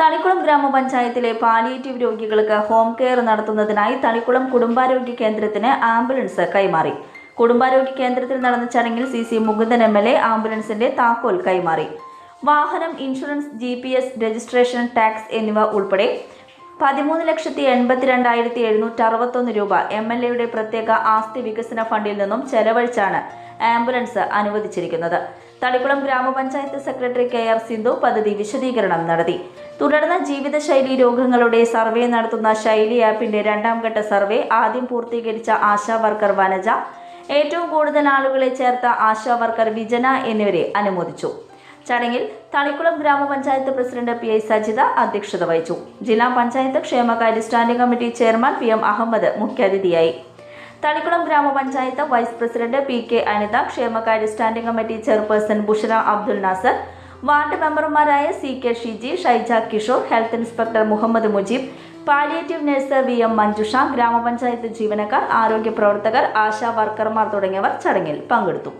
തളിക്കുളം ഗ്രാമപഞ്ചായത്തിലെ പാലിയേറ്റീവ് രോഗികൾക്ക് home care നടത്തുന്നതിനായി തളിക്കുളം കുടുംബാരോഗ്യ കേന്ദ്രത്തിന് ആംബുലൻസ് കൈമാറി. കുടുംബാരോഗ്യ കേന്ദ്രത്തിൽ നടന്ന ചടങ്ങിൽ C C Mukundan M L A ആംബുലൻസിന്റെ താക്കോൽ കൈമാറി. വാഹനം insurance G P S registration tax എന്നിവ ഉൾപ്പെടെ പതിമൂന്ന് ലക്ഷത്തി എൺപത്തിരണ്ടായിരത്തി എഴുന്നൂറ്റി അറുപത്തൊന്ന് രൂപ എം എൽ എയുടെ പ്രത്യേക ആസ്തി വികസന ഫണ്ടിൽ നിന്നും ചെലവഴിച്ചാണ് ആംബുലൻസ് അനുവദിച്ചിരിക്കുന്നത്. തളിക്കുളം ഗ്രാമപഞ്ചായത്ത് സെക്രട്ടറി കെ ആർ സിന്ധു പദ്ധതി വിശദീകരണം നടത്തി. തുടർന്ന് ജീവിതശൈലി രോഗങ്ങളുടെ സർവേ നടത്തുന്ന ശൈലി ആപ്പിന്റെ രണ്ടാം ഘട്ട സർവേ ആദ്യം പൂർത്തീകരിച്ച ആശാ വർക്കർ വനജ ഏറ്റവും കൂടുതൽ ആളുകളെ ചേർത്ത ആശാ വർക്കർ വിജന എന്നിവരെ അനുമോദിച്ചു. ചടങ്ങിൽ തളിക്കുളം ഗ്രാമപഞ്ചായത്ത് പ്രസിഡന്റ് പി ഐ സജിത അധ്യക്ഷത വഹിച്ചു. ജില്ലാ പഞ്ചായത്ത് ക്ഷേമകാര്യ standing committee chairman P M Ahmed മുഖ്യാതിഥിയായി. തളിക്കുളം ഗ്രാമപഞ്ചായത്ത് vice president P K Anitha ക്ഷേമകാര്യ standing committee chairperson Bushara Abdul Nasar ward മെമ്പർമാരായ C K Shiji Shaija Kishore health inspector Muhammad Mujeeb palliative nurse V M Manjusha ഗ്രാമപഞ്ചായത്ത് ജീവനക്കാർ ആരോഗ്യ പ്രവർത്തകർ ആശാ വർക്കർമാർ തുടങ്ങിയവർ ചടങ്ങിൽ പങ്കെടുത്തു.